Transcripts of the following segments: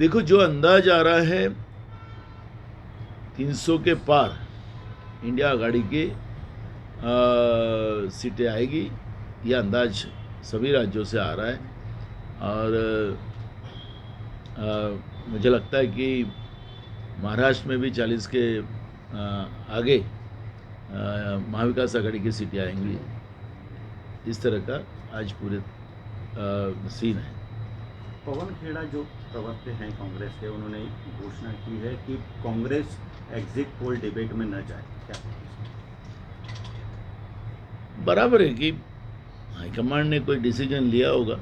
देखो जो अंदाज आ रहा है 300 के पार इंडिया आघाड़ी के सीटें आएगी ये अंदाज सभी राज्यों से आ रहा है। और अ, मुझे लगता है कि महाराष्ट्र में भी 40 के अ, आगे महाविकास आघाड़ी की सीटें आएँगी। इस तरह का आज पूरे अ, सीन है। पवन खेड़ा जो प्रवक्ते हैं कांग्रेस के उन्होंने घोषणा की है कि कांग्रेस एग्जिट पोल डिबेट में न जाए। क्या बराबर है कि हाईकमांड ने कोई डिसीज़न लिया होगा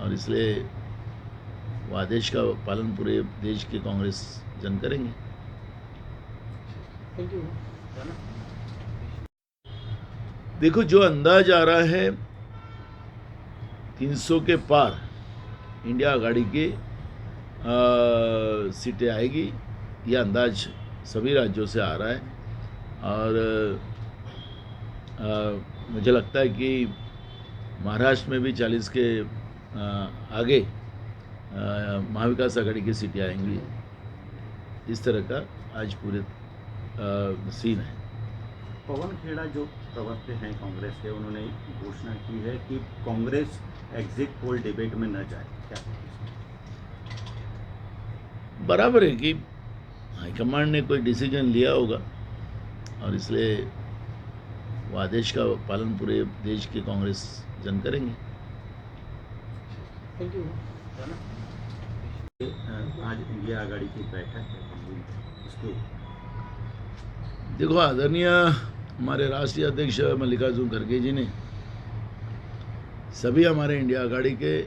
और इसलिए वो आदेश का पालन पूरे देश के कांग्रेस जन करेंगे। थैंक यू देखो जो अंदाज आ रहा है 300 के पार इंडिया आघाड़ी की सीटें आएगी। ये अंदाज सभी राज्यों से आ रहा है। और अ, मुझे लगता है कि महाराष्ट्र में भी 40 के अ, आगे महाविकास आघाड़ी की सीटें आएँगी। इस तरह का आज पूरे सीन है। पवन खेड़ा जो प्रवक्ते हैं कांग्रेस के उन्होंने घोषणा की है कि कांग्रेस एग्जिट पोल डिबेट में न जाए। क्या बराबर है कि हाईकमांड ने कोई डिसीज़न लिया होगा और इसलिए वो आदेश का पालन पूरे देश के कांग्रेस जन करेंगे। थैंक यू आज इंडिया आघाड़ी की बैठक है उसके देखो आदरणीय हमारे राष्ट्रीय अध्यक्ष मल्लिकार्जुन खड़गे जी ने, सभी हमारे इंडिया आघाड़ी के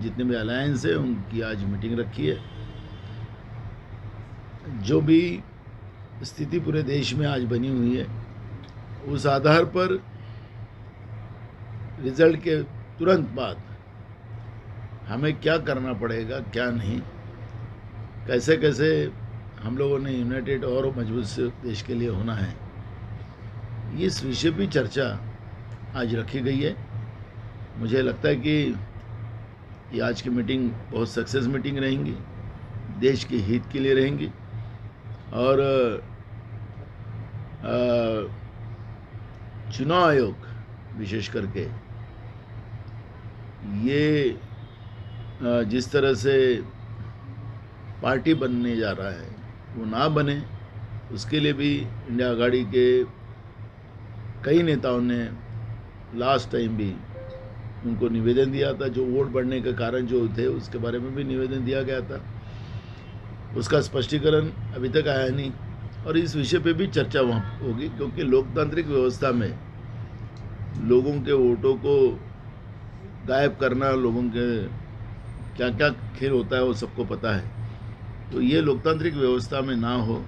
जितने भी अलायंस हैं, उनकी आज मीटिंग रखी है। जो भी स्थिति पूरे देश में आज बनी हुई है, उस आधार पर रिज़ल्ट के तुरंत बाद हमें क्या करना पड़ेगा, क्या नहीं कैसे कैसे हम लोगों ने यूनाइटेड और मज़बूत देश के लिए होना है इस विषय पे चर्चा आज रखी गई है। मुझे लगता है कि ये आज की मीटिंग बहुत सक्सेस मीटिंग रहेंगी, देश के हित के लिए रहेंगी। और चुनाव आयोग विशेष करके, ये जिस तरह से पार्टी बनने जा रहा है, वो ना बने, उसके लिए भी इंडिया आघाड़ी के कई नेताओं ने लास्ट टाइम भी उनको निवेदन दिया था, जो वोट बढ़ने के कारण जो थे, उसके बारे में भी निवेदन दिया गया था। उसका स्पष्टीकरण अभी तक आया नहीं और इस विषय पे भी चर्चा वहाँ होगी, क्योंकि लोकतांत्रिक व्यवस्था में लोगों के वोटों को गायब करना, लोगों के क्या क्या खेल होता है, वो सबको पता है। तो ये लोकतांत्रिक व्यवस्था में ना हो,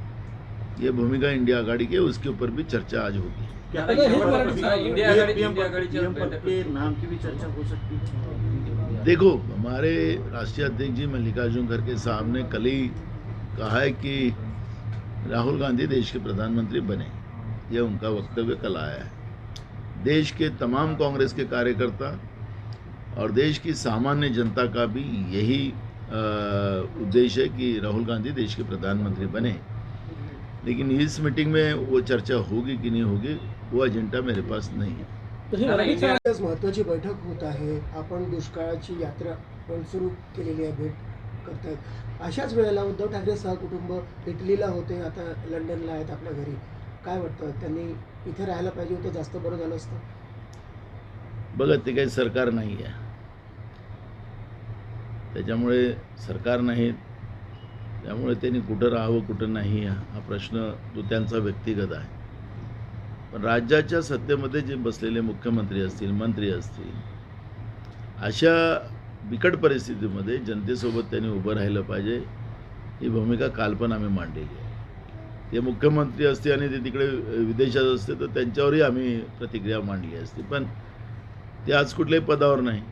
ये भूमिका इंडिया आघाड़ी की, उसके ऊपर भी चर्चा आज होगी। हे हो है। देखो हमारे राष्ट्रीय अध्यक्ष जी मल्लिकार्जुन खड़गे साहब ने कल ही कहा है कि राहुल गांधी देश के प्रधानमंत्री बने। यह उनका वक्तव्य कल आया है। देश के तमाम कांग्रेस के कार्यकर्ता और देश की सामान्य जनता का भी यही उद्देश्य है कि राहुल गांधी देश के प्रधानमंत्री बने। लेकिन इस मीटिंग में वो चर्चा होगी कि नहीं होगी वो एजेंडा मेरे पास नहीं है। महत्त्वाची बैठक होत आहे. आपण दुष्काळाची यात्रा पण सुरू केलेली आहे भेट करतायत. अशाच वेळेला उद्धव ठाकरे सहकुटुंब इटलीला होते आता लंडनला आहेत आपल्या घरी. काय वाटतं? त्यांनी इथे राहायला पाहिजे होतं जास्त बरं झालं असतं? बघा ते काही सरकार नाही आहे. त्याच्यामुळे सरकार नाही. त्यामुळे त्यांनी कुठं राहावं कुठं नाही हा प्रश्न तो त्यांचा व्यक्तिगत आहे. पण राज्याच्या सत्तेमध्ये जे बसलेले मुख्यमंत्री असतील मंत्री असतील अशा बिकट परिस्थितीमध्ये जनतेसोबत त्यांनी उभं राहिलं पाहिजे. ही भूमिका काल पण आम्ही मांडलेली आहे. ते मुख्यमंत्री असते आणि ते तिकडे विदेशात असते तर त्यांच्यावरही आम्ही प्रतिक्रिया मांडली असती. पण ते आज कुठल्याही पदावर नाही.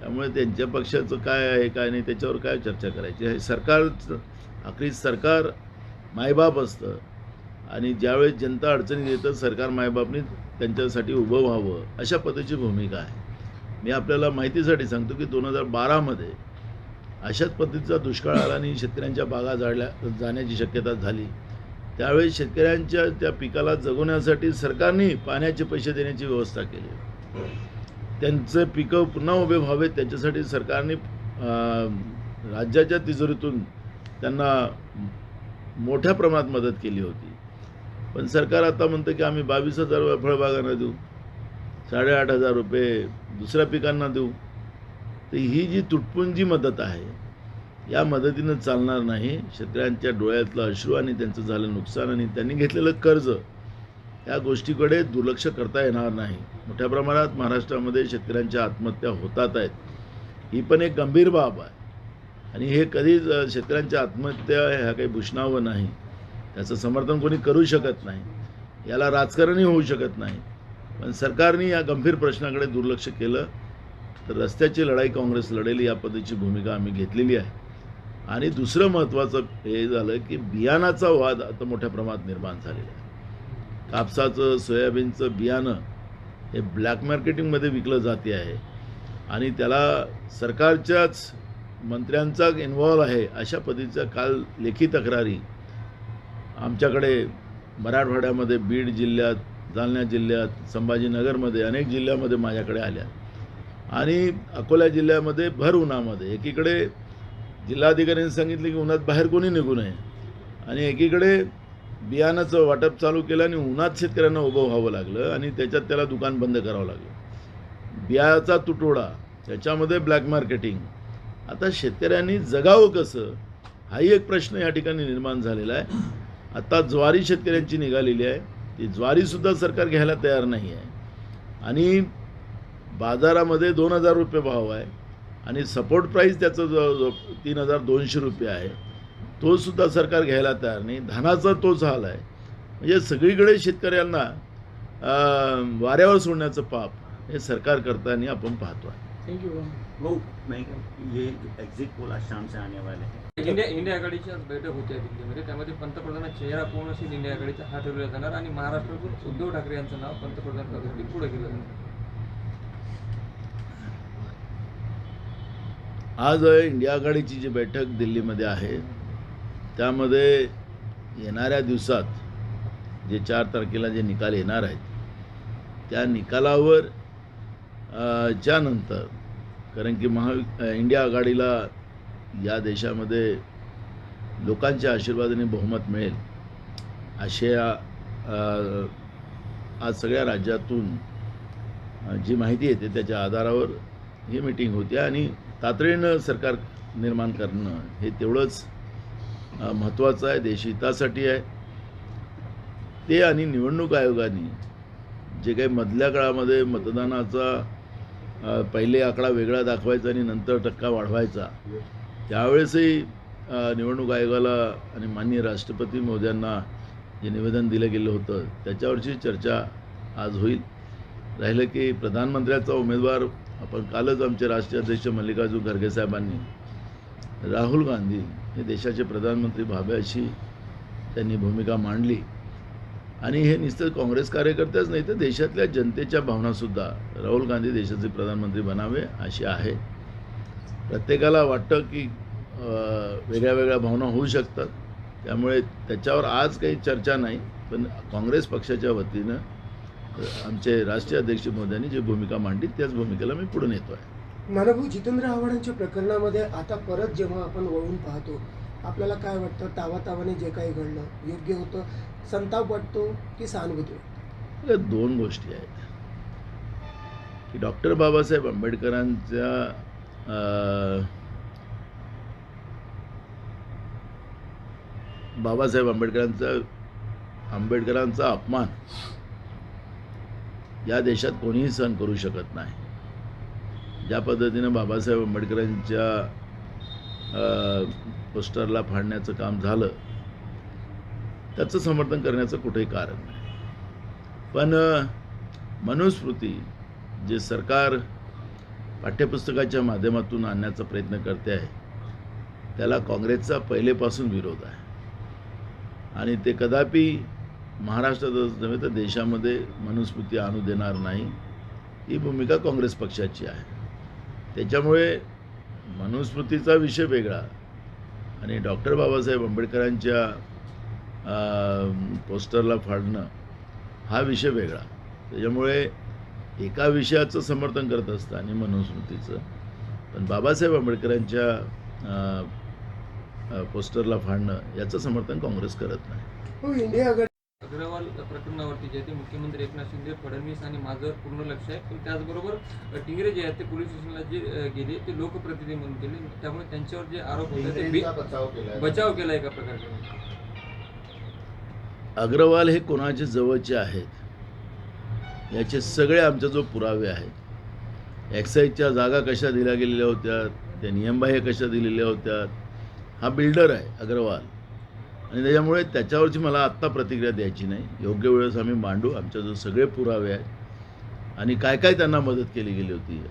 त्यामुळे त्यांच्या पक्षाचं काय आहे काय नाही त्याच्यावर काय चर्चा करायची? हे सरकारचं आखरी सरकार मायबाप असतं. आणि ज्यावेळेस जनता अडचणीत येतं सरकार मायबापनी त्यांच्यासाठी उभं व्हावं अशा पद्धतीची भूमिका आहे. मी आपल्याला माहितीसाठी सांगतो की दोन हजार बारामध्ये अशाच पद्धतीचा दुष्काळ आला आणि शेतकऱ्यांच्या बागा जाळल्या जाण्याची शक्यता झाली. त्यावेळी शेतकऱ्यांच्या त्या पिकाला जगवण्यासाठी सरकारने पाण्याचे पैसे देण्याची व्यवस्था केली. त्यांचे पिकं पुन्हा उभे व्हावेत त्याच्यासाठी सरकारने राज्याच्या तिजोरीतून त्यांना मोठ्या प्रमाणात मदत केली होती. पण सरकार आता म्हणतं की आम्ही बावीस हजार रुपये फळबागांना देऊ साडेआठ हजार रुपये दुसऱ्या पिकांना देऊ. तर ही जी तुटपुंजी मदत आहे या मदतीनं चालणार नाही. शेतकऱ्यांच्या डोळ्यातलं अश्रू आणि त्यांचं झालं नुकसान आणि त्यांनी घेतलेलं कर्ज या गोष्टीकडे दुर्लक्ष करता येणार नाही. मोठ्या प्रमाणात महाराष्ट्रामध्ये शेतकऱ्यांच्या आत्महत्या होतात आहेत. ही पण एक गंभीर बाब आहे. आणि हे कधीच शेतकऱ्यांच्या आत्महत्या ह्या काही भूषणावं नाही. त्याचं समर्थन कोणी करू शकत नाही. याला राजकारणही होऊ शकत नाही. पण सरकारने या गंभीर प्रश्नाकडे दुर्लक्ष केलं तर रस्त्याची लढाई काँग्रेस लढेल या पद्धतीची भूमिका आम्ही घेतलेली आहे. आणि दुसरं महत्त्वाचं हे झालं की बियाणाचा वाद आता मोठ्या प्रमाणात निर्माण झालेला आहे. कापसाचं सोयाबीनचं बियाणं हे ब्लॅक मार्केटिंगमध्ये विकलं जाते आहे. आणि त्याला सरकारच्याच मंत्र्यांचा इन्व्हॉल्व आहे अशा पद्धतीचा काल लेखी तक्रारी आमच्याकडे मराठवाड्यामध्ये बीड जिल्ह्यात जालना जिल्ह्यात संभाजीनगरमध्ये अनेक जिल्ह्यामध्ये माझ्याकडे आल्या. आणि अकोला जिल्ह्यामध्ये भर उन्हामध्ये. एकीकडे जिल्हाधिकाऱ्यांनी सांगितले की उन्हात बाहेर कोणी निघू नये. आणि एकीकडे बियाणाचं वाटप चालू केलं आणि उन्हात शेतकऱ्यांना उभं व्हावं लागलं आणि त्याच्यात त्याला दुकान बंद करावं लागलं. बियाचा तुटवडा त्याच्यामध्ये ब्लॅक मार्केटिंग आता शेतकऱ्यांनी जगावं कसं? हाही एक प्रश्न या ठिकाणी निर्माण झालेला आहे. आता ज्वारी शेतकऱ्यांची निघालेली आहे. ती ज्वारीसुद्धा सरकार घ्यायला तयार नाही आहे. आणि बाजारामध्ये दोन हजार रुपये भाव आहे. आणि सपोर्ट प्राईस त्याचं जवळजवळ तीन हजार दोनशे रुपये आहे. तो सुद्धा सरकार घ्यायला तयार नाही. धानाचा तोच हाल आहे. म्हणजे सगळीकडे शेतकऱ्यांना अं, वाऱ्यावर सोडण्याचं पाप हे सरकार करताना आपण पाहतो आहे थँक्यू वो मैं ये एग्जिट पोल आज शाम से आने वाले हैं इंडिया इंडिया आघाडीची आज बैठक होती दिल्लीमध्ये. त्यामध्ये पंतप्रधानाचा चेहरा कोण असेल इंडिया आघाडीचा हा ठरवला जाणार आणि महाराष्ट्रातून उद्धव ठाकरे यांचं नाव पंतप्रधान पदासाठी पुढे केलं जाणार. आज इंडिया आघाडीची जी बैठक दिल्लीमध्ये आहे त्यामध्ये येणाऱ्या दिवसात जे चार तारखेला जे निकाल येणार आहेत त्या निकालावर च्यानंतर कारण की महा इंडिया आघाडीला या देशामध्ये लोकांच्या आशीर्वादाने बहुमत मिळेल अशा आज सगळ्या राज्यातून जी माहिती येते त्याच्या आधारावर ही मीटिंग होती आणि तातडीनं सरकार निर्माण करणं हे तेवढंच महत्त्वाचं आहे देशहितासाठी आहे. ते आणि निवडणूक आयोगाने जे काही मधल्या काळामध्ये मतदानाचा पहिले आकडा वेगळा दाखवायचा आणि नंतर टक्का वाढवायचा त्यावेळेसही निवडणूक आयोगाला आणि माननीय राष्ट्रपती मोद्यांना जे निवेदन दिलं गेलं होतं त्याच्यावरची चर्चा आज होईल. राहिलं की प्रधानमंत्र्याचा उमेदवार आपण कालच आमचे राष्ट्रीय अध्यक्ष मल्लिकार्जुन खरगे साहेबांनी राहुल गांधी हे देशाचे प्रधानमंत्री व्हावे अशी त्यांनी भूमिका मांडली. आणि हे नुसतं काँग्रेस कार्यकर्त्याच नाही तर देशातल्या जनतेच्या भावनासुद्धा राहुल गांधी देशाचे प्रधानमंत्री बनावे अशी आहे. प्रत्येकाला वाटतं की वेगळ्या वेगळ्या भावना होऊ शकतात. त्यामुळे त्याच्यावर आज काही चर्चा नाही पण काँग्रेस पक्षाच्या वतीनं आमचे राष्ट्रीय अध्यक्ष मोदयांनी जी भूमिका मांडली त्याच भूमिकेला मी पुढे नेतो आहे नानाभाऊ जितेंद्र आव्हाडांच्या प्रकरणामध्ये आता परत जेव्हा आपण वळून पाहतो आपल्याला काय वाटतं? तावातावाने जे काही घडलं योग्य होतं? संताप वाटतो की सहानुभूती दोन गोष्टी आहेत. की डॉक्टर बाबासाहेब आंबेडकरांच्या बाबासाहेब आंबेडकरांचा आंबेडकरांचा अपमान या देशात कोणीही सहन करू शकत नाही. ज्या पद्धतीनं बाबासाहेब आंबेडकरांच्या अं, पोस्टरला फाडण्याचं काम झालं त्याचं समर्थन करण्याचं कुठेही कारण नाही. पण मनुस्मृती जे सरकार पाठ्यपुस्तकाच्या माध्यमातून आणण्याचा प्रयत्न करते आहे. त्याला काँग्रेसचा पहिलेपासून विरोध आहे. आणि ते कदापि महाराष्ट्रातच नव्हे तर देशामध्ये मनुस्मृती आणू देणार नाही ही भूमिका काँग्रेस पक्षाची आहे. त्याच्यामुळे मनुस्मृतीचा विषय वेगळा. आणि डॉक्टर बाबासाहेब आंबेडकरांच्या पोस्टरला फाडणं हा विषय वेगळा. त्याच्यामुळे एका विषयाचं समर्थन करत असतं आणि मनुस्मृतीचं. पण बाबासाहेब आंबेडकरांच्या पोस्टरला फाडणं याचं समर्थन काँग्रेस करत नाही. हो अग्रवाल प्रकरणावरती जे आहे ते मुख्यमंत्री एकनाथ शिंदे फडणवीस आणि माझं पूर्ण लक्ष आहे. पण त्याचबरोबर टिंगरे जे आहेत ते पोलीस स्टेशनला जे गेले ते लोकप्रतिनिधी म्हणून गेले. त्यामुळे त्यांच्यावर जे आरोप होते ते बचाव केला एका प्रकारचे. अग्रवाल हे कोणाचे जवळचे आहेत? याचे सगळे आमच्या जो पुरावे आहेत. एक्साईजच्या जागा कशा दिल्या गेलेल्या होत्या त्या नियमबाह्य कशा दिलेल्या होत्या हा बिल्डर आहे अग्रवाल. आणि त्याच्यामुळे त्याच्यावरची मला आत्ता प्रतिक्रिया द्यायची नाही. योग्य वेळेस आम्ही मांडू आमच्या जो सगळे पुरावे आहेत. आणि काय काय त्यांना मदत केली गेली होती?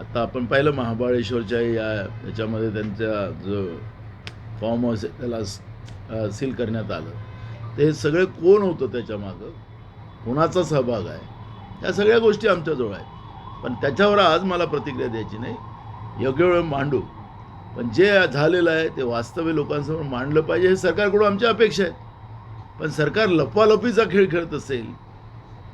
आत्ता आपण पाहिलं महाबळेश्वरच्या या याच्यामध्ये त्यांचा जो फॉर्म हाऊस आहे त्याला सील करण्यात आलं. ते सगळे कोण होतं त्याच्यामागं कोणाचा सहभाग आहे? ह्या सगळ्या गोष्टी आमच्याजवळ आहेत. पण त्याच्यावर आज मला प्रतिक्रिया द्यायची नाही. योग्य वेळ मांडू. पण जे झालेलं आहे ते वास्तव्य लोकांसमोर मांडलं पाहिजे हे सरकारकडून आमची अपेक्षा आहे. पण सरकार लपवालपीचा खेळ खेळत असेल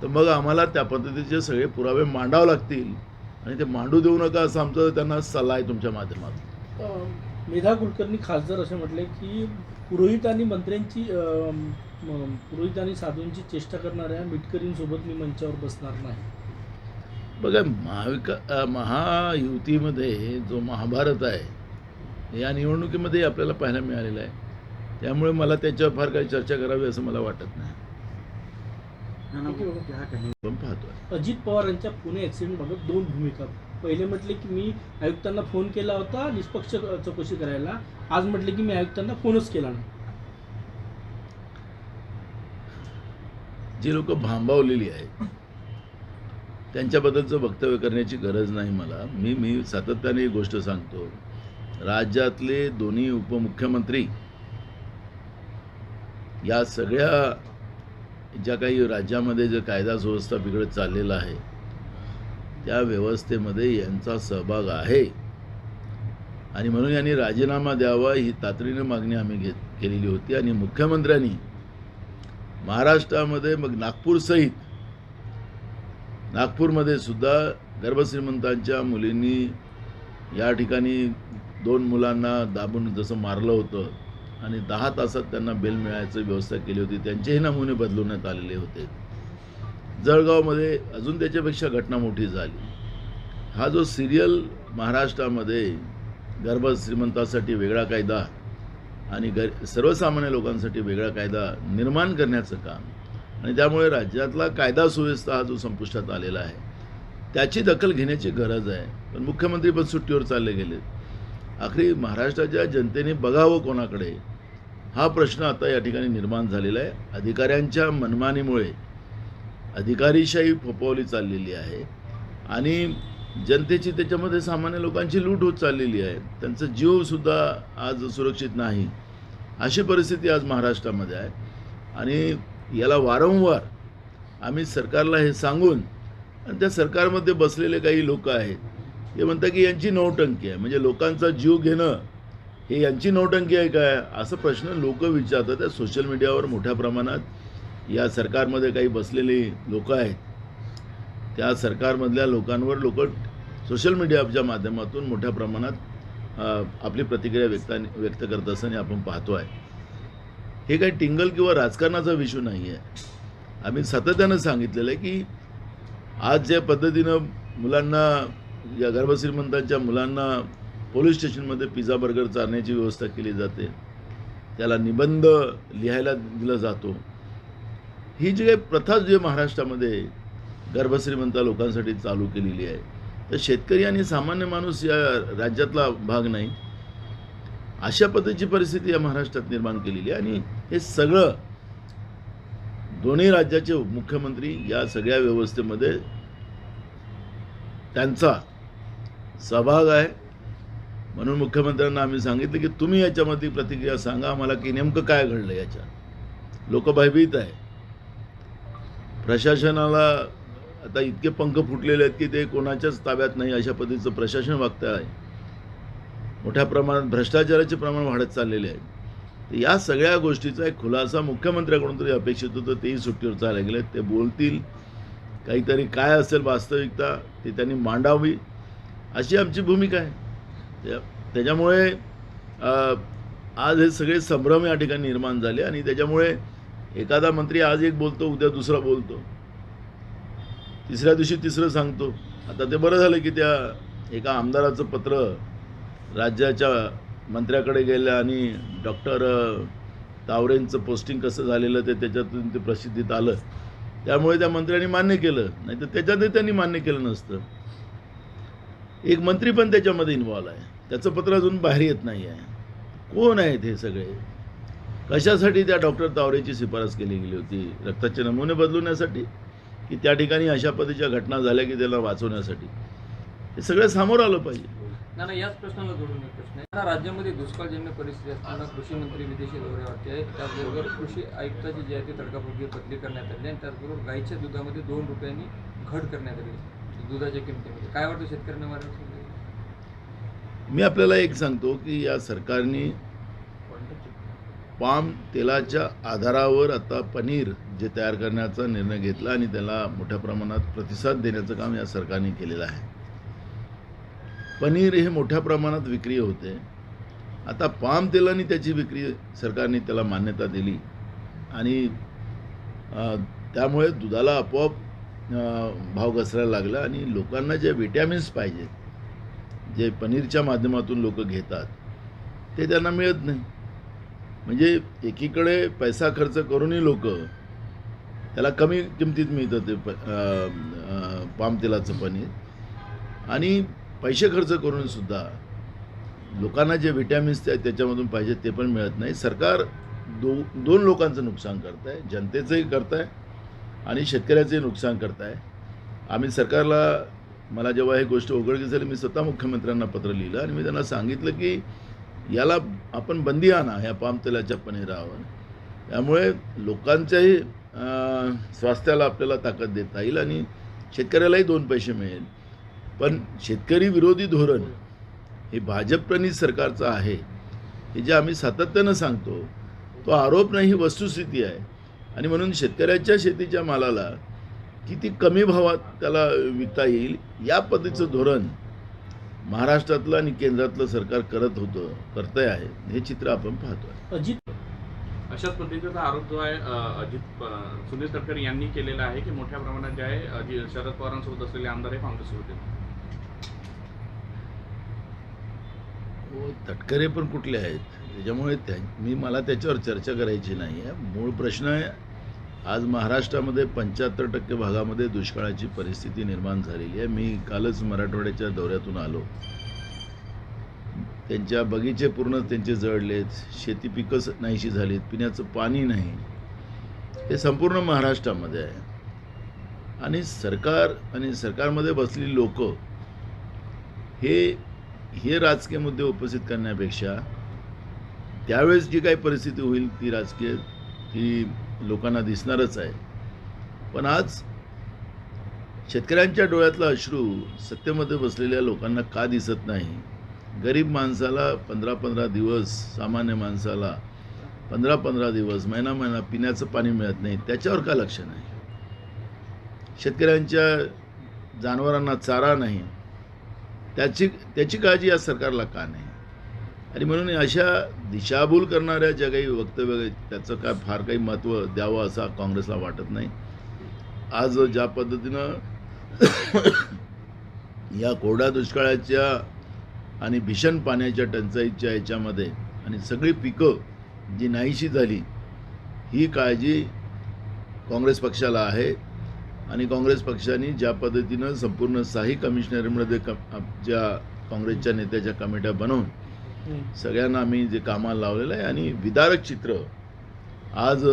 तर मग आम्हाला त्या पद्धतीचे सगळे पुरावे मांडावे लागतील. आणि ते मांडू देऊ नका असं आमचा त्यांना सल्ला आहे तुमच्या माध्यमातून. मेधा कुलकर्णी खासदार असे म्हटले की पुरोहित आणि मंत्र्यांची पुरोहित आणि साधूंची चेष्टा करणाऱ्या मिटकरींसोबत मी मंचावर बसणार नाही. बघा महाविका महायुतीमध्ये जो महाभारत आहे या निवडणुकीमध्ये आपल्याला पाहायला मिळालेला आहे. त्यामुळे मला त्याच्यावर फार काही चर्चा करावी असं मला वाटत नाही. अजित पवार यांच्या पुणे ॲक्सिडेंटबाबत दोन भूमिका. पहिले म्हटले की मी आयुक्तांना फोन केला होता निष्पक्ष चौकशी करायला. आज म्हटले की मी आयुक्तांना फोनच केला नाही. जी लोक भांबावलेली आहेत त्यांच्याबद्दलचं वक्तव्य करण्याची गरज नाही मला. मी मी सातत्याने ही गोष्ट सांगतो. राज्यातले दोन्ही उपमुख्यमंत्री या सगळ्या ज्या काही राज्यामध्ये जे कायदा सुव्यवस्था बिघडत चाललेला आहे त्या व्यवस्थेमध्ये यांचा सहभाग आहे. आणि म्हणून यांनी राजीनामा द्यावा ही तातडीनं मागणी आम्ही घेत केलेली होती. आणि मुख्यमंत्र्यांनी महाराष्ट्रामध्ये मग नागपूरसहित नागपूरमध्ये सुद्धा गर्भश्रीमंतांच्या मुलींनी या ठिकाणी दोन मुलांना दाबून जसं मारलं होतं आणि दहा तासात त्यांना बेल मिळायची व्यवस्था केली होती त्यांचेही नमुने बदलवण्यात आलेले होते. जळगावमध्ये अजून त्याच्यापेक्षा घटना मोठी झाली. हा जो सिरियल महाराष्ट्रामध्ये गर्भश्रीमंतासाठी वेगळा कायदा आणि गर सर्वसामान्य लोकांसाठी वेगळा कायदा निर्माण करण्याचं काम आणि त्यामुळे राज्यातला कायदा सुव्यवस्था हा जो संपुष्टात आलेला आहे त्याची दखल घेण्याची गरज आहे. पण मुख्यमंत्री पण सुट्टीवर चालले गेले. आखरी महाराष्ट्राच्या जनतेने बघावं कोणाकडे हा प्रश्न आता या ठिकाणी निर्माण झालेला आहे. अधिकाऱ्यांच्या मनमानीमुळे अधिकारीशाही फोपवली चाललेली आहे. आणि जनतेची त्याच्यामध्ये सामान्य लोकांची लूट होत चाललेली आहे. त्यांचा जीवसुद्धा आज सुरक्षित नाही. अशी परिस्थिती आज महाराष्ट्रामध्ये आहे. आणि याला वारंवार आम्ही सरकारला हे सांगून आणि त्या सरकारमध्ये बसलेले काही लोक आहेत ते म्हणतात की यांची नौटंकी आहे. म्हणजे लोकांचा जीव घेणं हे यांची नौटंकी आहे काय? असं प्रश्न लोक विचारतात. त्या सोशल मीडियावर मोठ्या प्रमाणात या सरकारमध्ये काही बसलेली लोक आहेत. त्या सरकारमधल्या लोकांवर लोक सोशल मीडियाच्या माध्यमातून मोठ्या प्रमाणात आपली प्रतिक्रिया व्यक्त व्यक्त करत असताना आपण पाहतो आहे. हे काही टिंगल किंवा राजकारणाचा विषय नाही आहे. आम्ही सातत्यानं सांगितलेलं आहे की आज ज्या पद्धतीनं मुलांना या गर्भश्रीमंतांच्या मुलांना पोलीस स्टेशनमध्ये पिझ्झा बर्गर चालण्याची व्यवस्था केली जाते. त्याला निबंध लिहायला दिला जातो. ही जी काही प्रथा जे महाराष्ट्रामध्ये गर्भश्रीमंता लोकांसाठी चालू केलेली आहे. तर शेतकरी आणि सामान्य माणूस या राज्यातला भाग नाही. अशा पद्धतीची परिस्थिती या महाराष्ट्रात निर्माण केलेली आहे. आणि हे सगळं दोन्ही राज्याचे मुख्यमंत्री या सगळ्या व्यवस्थेमध्ये त्यांचा सहभाग आहे. म्हणून मुख्यमंत्र्यांना आम्ही सांगितलं की तुम्ही याच्यामध्ये प्रतिक्रिया सांगा आम्हाला की नेमकं काय घडलं याच्यात. लोक भयभीत आहे. प्रशासनाला आता इतके पंख फुटलेले आहेत की ते कोणाच्याच ताब्यात नाही अशा पद्धतीचं प्रशासन वागतं आहे मोठ्या प्रमाणात भ्रष्टाचाराचे प्रमाण वाढत चाललेले आहे. तर या सगळ्या गोष्टीचा एक खुलासा मुख्यमंत्र्याकडून तरी अपेक्षित होतं तेही सुट्टीवर चालले गेले ते बोलतील. काहीतरी काय असेल वास्तविकता ते त्यांनी मांडावी. अशी आमची भूमिका आहे. त्याच्यामुळे आज हे सगळे संभ्रम या ठिकाणी निर्माण झाले आणि त्याच्यामुळे एखादा मंत्री आज एक बोलतो उद्या दुसरा बोलतो. तिसऱ्या दिवशी तिसरं सांगतो. आता ते बरं झालं की त्या एका आमदाराचं पत्र राज्याच्या मंत्र्याकडे गेलं आणि डॉक्टर तावरेंचं पोस्टिंग कसं झालेलं ते त्याच्यातून ते प्रसिद्धीत आलं. त्यामुळे त्या मंत्र्यांनी मान्य केलं. नाही तर त्याच्यातही त्यांनी मान्य केलं नसतं. एक मंत्री पण त्याच्यामध्ये इन्वॉल्व आहे. त्याचं पत्र अजून बाहेर येत नाही आहे. कोण आहेत हे सगळे? कशासाठी त्या डॉक्टर तावरेची शिफारस केली गेली होती? रक्ताचे नमुने बदलवण्यासाठी? की त्या ठिकाणी अशा पद्धतीच्या घटना झाल्या की त्याला वाचवण्यासाठी. हे सगळं सामोरं आलं पाहिजे. ना ना याच प्रश्नाला जोडून एक प्रश्न आहे. राज्यामध्ये दुष्काळजन्य परिस्थिती असताना कृषी मंत्री विदेशी दौऱ्यावरती आहे त्याचबरोबर कृषी आयुक्ताची जी आहे ती तडकाफडकी बदली करण्यात आली आणि त्याचबरोबर गाईच्या दुधामध्ये दोन रुपयांनी घट करण्यात आली दुधाच्या किमतीमध्ये. काय वाटतं शेतकऱ्यांना मार्गदर्शन मी आपल्याला एक सांगतो की या सरकारने पाम तेलाच्या आधारावर आता पनीर जे तयार करण्याचा निर्णय घेतला आणि त्याला मोठ्या प्रमाणात प्रतिसाद देण्याचं काम या सरकारने केलेलं आहे. पनीर हे मोठ्या प्रमाणात विक्री होते. आता पाम तेलाने त्याची विक्री सरकारने त्याला मान्यता दिली आणि त्यामुळे दुधाला आपोआप भाव घसरायला लागला आणि लोकांना जे विटॅमिन्स पाहिजेत जे पनीरच्या माध्यमातून लोक घेतात ते त्यांना मिळत नाही. म्हणजे एकीकडे पैसा खर्च करूनही लोक त्याला कमी किमतीत मिळतं ते प पाम तेलाचं पनीर. आणि पैसे खर्च करूनसुद्धा लोकांना जे विटॅमिन्स ते त्याच्यामधून पाहिजे ते पण मिळत नाही. सरकार दो दोन लोकांचं नुकसान करत आहे जनतेचंही करत आहे आणि शेतकऱ्याचंही नुकसान करत आहे आम्ही सरकारला मला जेव्हा हे गोष्ट उघडकीस झाली मी स्वतः मुख्यमंत्र्यांना पत्र लिहिलं आणि मी त्यांना सांगितलं की याला आपण बंदी आणा ह्या पामतेलाच्या पनीरावर. त्यामुळे लोकांच्याही स्वास्थ्याला आपल्याला ताकद देता येईल आणि शेतकऱ्यालाही दोन पैसे मिळेल. पण शेतकरी विरोधी धोरण हे भाजपप्रणित सरकारचं आहे हे जे आम्ही सातत्यानं सांगतो तो आरोप नाही ही वस्तुस्थिती आहे. आणि म्हणून शेतकऱ्याच्या शेतीच्या मालाला किती कमी भावात त्याला विकता येईल या पद्धतीचं धोरण महाराष्ट्रातलं आणि केंद्रातलं सरकार करत होतं करतंय आहे हे चित्र आपण पाहतोय. अजित? अशाच पद्धतीचा आरोप जो आहे अजित सुनील तटकरे यांनी केलेला आहे की मोठ्या प्रमाणात जे आहे शरद पवारांसोबत असलेले आमदार हे काँग्रेससोबत आहेत हो तटकरे पण कुठले आहेत? त्याच्यामुळे त्या मी मला त्याच्यावर चर्चा करायची नाही आहे मूळ प्रश्न आहे आज महाराष्ट्रामध्ये पंच्याहत्तर टक्के भागामध्ये दुष्काळाची परिस्थिती निर्माण झालेली आहे. मी कालच मराठवाड्याच्या दौऱ्यातून आलो. त्यांच्या बगीचे पूर्ण त्यांचे जळलेत शेती पिकंच नाहीशी झालीत पिण्याचं पाणी नाही. हे संपूर्ण महाराष्ट्रामध्ये आहे. आणि सरकार आणि सरकारमध्ये बसलेली लोक हे हे राजकीय मुद्दे उपस्थित करण्यापेक्षा त्यावेळेस जी काही परिस्थिती होईल ती राजकीय ती लोकांना दिसणारच आहे. पण आज शेतकऱ्यांच्या डोळ्यातला अश्रू सत्तेमध्ये बसलेल्या लोकांना का दिसत नाही? गरीब माणसाला पंधरा पंधरा दिवस सामान्य माणसाला पंधरा पंधरा दिवस महिना महिना पिण्याचं पाणी मिळत नाही त्याच्यावर का लक्ष नाही? शेतकऱ्यांच्या जनावरांना चारा नाही त्याची त्याची काळजी या सरकारला का नाही? आणि म्हणून अशा दिशाभूल करणाऱ्या ज्या काही वक्तव्य त्याचं काय फार काही महत्त्व द्यावं असं काँग्रेसला वाटत नाही. आज ज्या पद्धतीनं या कोरड्या दुष्काळाच्या आणि भीषण पाण्याच्या टंचाईच्या याच्यामध्ये आणि सगळी पिकं जी नाहीशी झाली ही काळजी काँग्रेस पक्षाला आहे. आणि काँग्रेस पक्षाने ज्या पद्धतीनं संपूर्ण साही कमिशनरमध्ये क ज्या काँग्रेसच्या नेत्याच्या कमिट्या बनवून सगळ्यांना आम्ही जे कामाला लावलेलं आहे आणि विदारक चित्र आज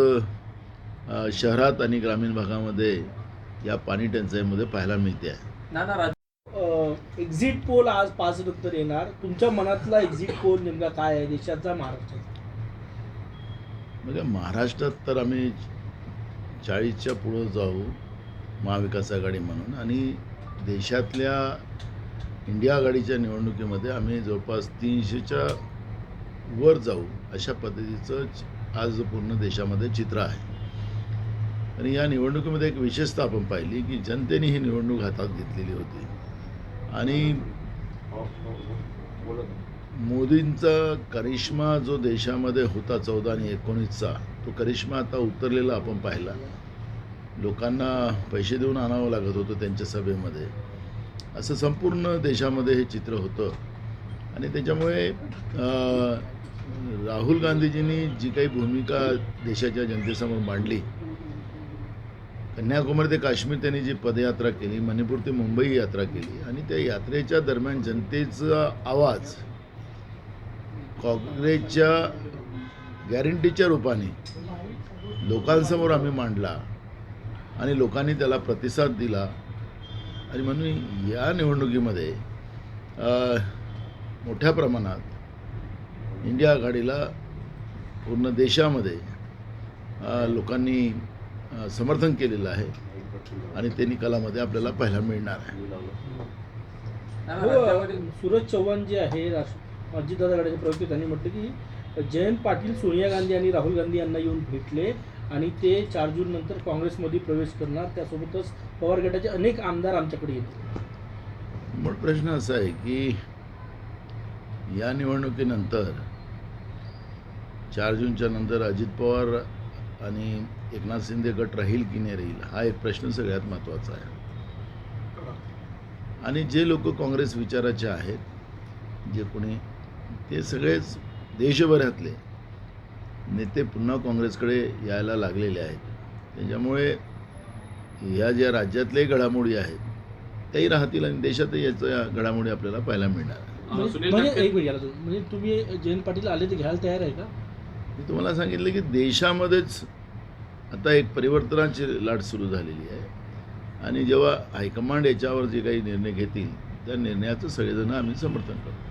शहरात आणि ग्रामीण भागामध्ये या पाणी टंचाईमध्ये पाहायला मिळते. आहे एक्झिट पोल आज पाच नंतर येणार. तुमच्या मनातला एक्झिट पोल नेमका काय आहे? देशाचा महाराष्ट्राचा मग महाराष्ट्रात तर आम्ही चाळीसच्या पुढं जाऊ महाविकास आघाडी म्हणून आणि देशातल्या इंडिया आघाडीच्या निवडणुकीमध्ये आम्ही जवळपास तीनशेच्या वर जाऊ अशा पद्धतीचं आज पूर्ण देशामध्ये चित्र आहे. आणि या निवडणुकीमध्ये एक विशेषता आपण पाहिली की जनतेने ही निवडणूक हातात घेतलेली होती. आणि मोदींचा करिश्मा जो देशामध्ये होता चौदा आणि एकोणीसचा तो करिश्मा आता उतरलेला आपण पाहिला. लोकांना पैसे देऊन आणावं लागत होतं त्यांच्या सभेमध्ये. असं संपूर्ण देशामध्ये हे चित्र होतं. आणि त्याच्यामुळे राहुल गांधीजींनी जी काही भूमिका देशाच्या जनतेसमोर मांडली कन्याकुमारी ते काश्मीर त्यांनी जी पदयात्रा केली मणिपूर ते मुंबई यात्रा केली आणि त्या यात्रेच्या दरम्यान जनतेचा आवाज काँग्रेसच्या गॅरंटीच्या रूपाने लोकांसमोर आम्ही मांडला आणि लोकांनी त्याला प्रतिसाद दिला. आणि म्हणून या निवडणुकीमध्ये मोठ्या प्रमाणात इंडिया आघाडीला पूर्ण देशामध्ये लोकांनी समर्थन केलेलं आहे आणि ते निकालामध्ये आपल्याला पाहायला मिळणार आहे. हो, सूरज चव्हाण जे आहे अजितदादा गाड्याचे प्रवक्ते त्यांनी म्हटलं की जयंत पाटील सोनिया गांधी आणि राहुल गांधी यांना येऊन भेटले आणि ते चार जून नंतर काँग्रेसमध्ये प्रवेश करणार. त्यासोबतच पवार गटाचे अनेक आमदार आमच्याकडे येतील. मूळ प्रश्न असा आहे की या निवडणुकीनंतर चार जूनच्या नंतर अजित पवार आणि एकनाथ शिंदे गट राहील की नाही राहील हा एक प्रश्न सगळ्यात महत्त्वाचा आहे. आणि जे लोक काँग्रेस विचाराचे आहेत जे कोणी ते सगळेच देशभरातले नेते पुन्हा काँग्रेसकडे यायला लागलेले आहेत. त्याच्यामुळे ह्या ज्या राज्यातल्याही घडामोडी आहेत त्याही राहतील आणि देशातही याच्या घडामोडी आपल्याला पाहायला मिळणार म्हणजे म्हणजे एक मिनिट म्हणजे तुम्ही जयंत पाटील आले ते घ्यायला तयार आहे का? मी तुम्हाला सांगितलं की देशामध्येच आता एक परिवर्तनाची लाट सुरू झालेली आहे. आणि जेव्हा हायकमांड याच्यावर जे काही निर्णय घेतील त्या निर्णयाचं सगळेजण आम्ही समर्थन करतो.